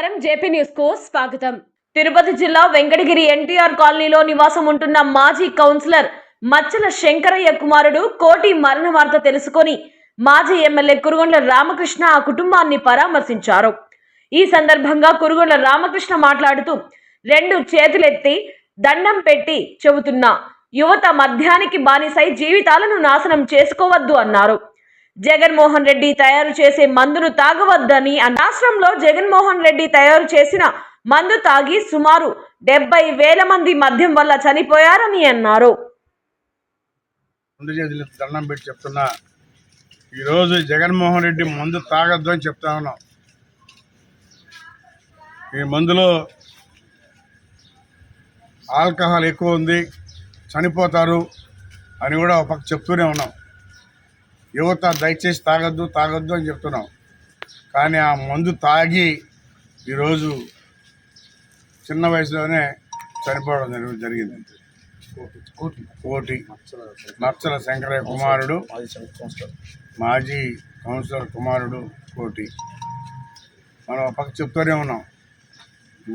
నమస్కారం. జేపీ న్యూస్కు స్వాగతం. తిరుపతి జిల్లా వెంకటగిరి ఎన్టీఆర్ కాలనీలో నివాసం ఉంటున్న మాజీ కౌన్సిలర్ మచ్చల శంకరయ్య కుమారుడు కోటి మరణ వార్త తెలుసుకొని మాజీ ఎమ్మెల్యే కురుగొండ్ల రామకృష్ణ ఆ కుటుంబాన్ని పరామర్శించారు. ఈ సందర్భంగా కురుగొండ్ల రామకృష్ణ మాట్లాడుతూ రెండు చేతులెత్తి దండం పెట్టి చెబుతున్నా యువత మద్యానికి బానిసై జీవితాలను నాశనం చేసుకోవద్దు అన్నారు. జగన్మోహన్ రెడ్డి తయారు చేసే మందును తాగవద్దని రాష్ట్రంలో జగన్మోహన్ రెడ్డి తయారు చేసిన మందు తాగి సుమారు డెబ్బై వేల మంది మద్యం వల్ల చనిపోయారని అన్నారు. దండం పెట్టి చెప్తున్నా ఈరోజు జగన్మోహన్ రెడ్డి మందు తాగొద్దు అని చెప్తా ఉన్నాం. ఈ మందులో ఆల్కహాల్ ఎక్కువ ఉంది చనిపోతారు అని కూడా ఒక పక్క చెప్తూనే ఉన్నాం. యువత దయచేసి తాగొద్దు తాగొద్దు అని చెప్తున్నాం. కానీ ఆ మందు తాగి ఈరోజు చిన్న వయసులోనే చనిపోవడం జరుగు- జరిగింది. కోటి. మత్సల శంకరయ్య కుమారుడు మాజీ కౌన్సిలర్. కుమారుడు కోటి. మనం పక్క చెప్తూనే ఉన్నాం.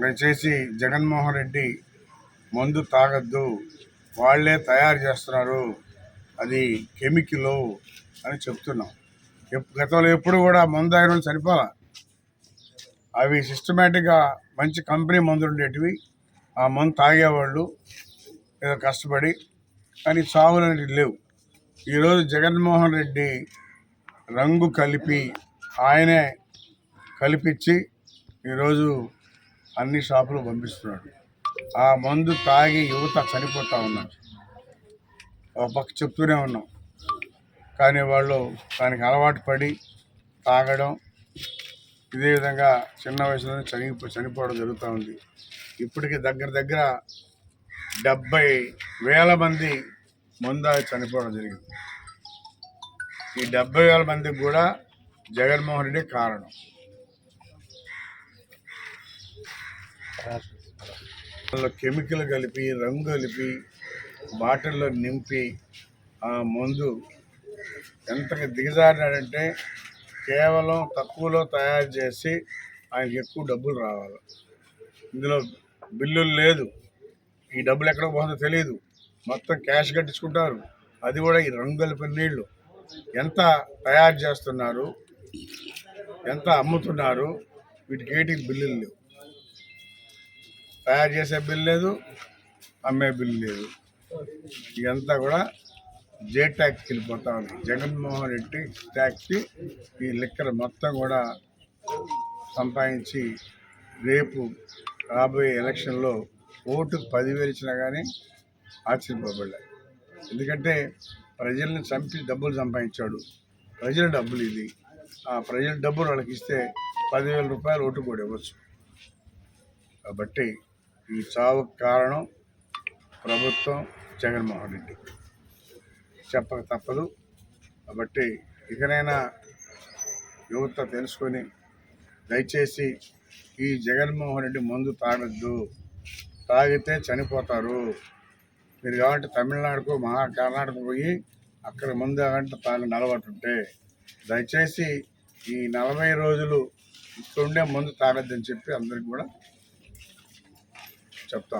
దయచేసి జగన్మోహన్ రెడ్డి మందు తాగద్దు. వాళ్ళే తయారు చేస్తున్నారు. అది కెమికల్. అని చెప్తున్నాం. గతంలో ఎప్పుడు కూడా మందు ఆయన వాళ్ళు అవి సిస్టమేటిక్గా మంచి కంపెనీ మందులు ఉండేటివి. ఆ మందు తాగేవాళ్ళు ఏదో కష్టపడి కానీ చావులు అనేవి లేవు. ఈరోజు జగన్మోహన్ రెడ్డి రంగు కలిపి ఆయనే కలిపించి ఈరోజు అన్ని షాపులు పంపిస్తున్నాడు. ఆ మందు తాగి యువత చనిపోతూ ఉన్నారు. ఒక పక్క చెప్తూనే ఉన్నాం. కానీ వాళ్ళు దానికి అలవాటు పడి తాగడం ఇదే విధంగా చిన్న వయసులోనే చనిపో చనిపోవడం జరుగుతూ ఉంది. ఇప్పటికి దగ్గర దగ్గర డెబ్బై వేల మంది ముందా చనిపోవడం జరిగింది. ఈ డెబ్బై వేల మందికి కూడా జగన్మోహన్ రెడ్డి కారణం. అందులో కెమికల్ కలిపి రంగు కలిపి బాటిల్లో నింపి ఆ మందు ఎంతకి దిగజారినాడంటే కేవలం తక్కువలో తయారు చేసి ఆయనకి ఎక్కువ డబ్బులు రావాలి. ఇందులో బిల్లులు లేదు. ఈ డబ్బులు ఎక్కడ పోతుందో తెలియదు మొత్తం క్యాష్ కట్టించుకుంటారు. అది కూడా ఈ రంగు కలిపిన నీళ్ళు. ఎంత తయారు చేస్తున్నారు? ఎంత అమ్ముతున్నారు? వీటికి ఏటికి బిల్లులు లేవు. తయారు చేసే బిల్లు లేదు అమ్మే బిల్లు లేదు. ఇదంతా కూడా జే ట్యాక్స్కి వెళ్ళిపోతా. ఉంది జగన్మోహన్ రెడ్డి ట్యాక్స్కి ఈ లిక్కర్ మొత్తం కూడా సంపాదించి రేపు రాబోయే ఎలక్షన్లో ఓటుకు పదివేలు ఇచ్చినా కానీ ఆశ్చర్యపోబడ్డాయి ఎందుకంటే ప్రజల్ని చంపి డబ్బులు సంపాదించాడు. ప్రజల డబ్బులు ఇది. ఆ ప్రజల డబ్బులు వాళ్ళకి ఇస్తే పదివేల రూపాయలు ఓటు కూడా ఇవ్వచ్చు. కాబట్టి ఈ చావుకు కారణం ప్రభుత్వం జగన్మోహన్ రెడ్డి. చెప్పక తప్పదు. కాబట్టి ఇకనైనా యువత తెలుసుకొని దయచేసి ఈ జగన్మోహన్ రెడ్డి మందు తాగొద్దు. తాగితే చనిపోతారు. మీరు కాబట్టి తమిళనాడుకు మహా కర్ణాటక పోయి అక్కడ ముందు అంటే తాగిన అలవాటు ఉంటే దయచేసి ఈ నలభై రోజులు ఇక్కడుండే మందు తాగొద్దని చెప్పి అందరికి కూడా చెప్తా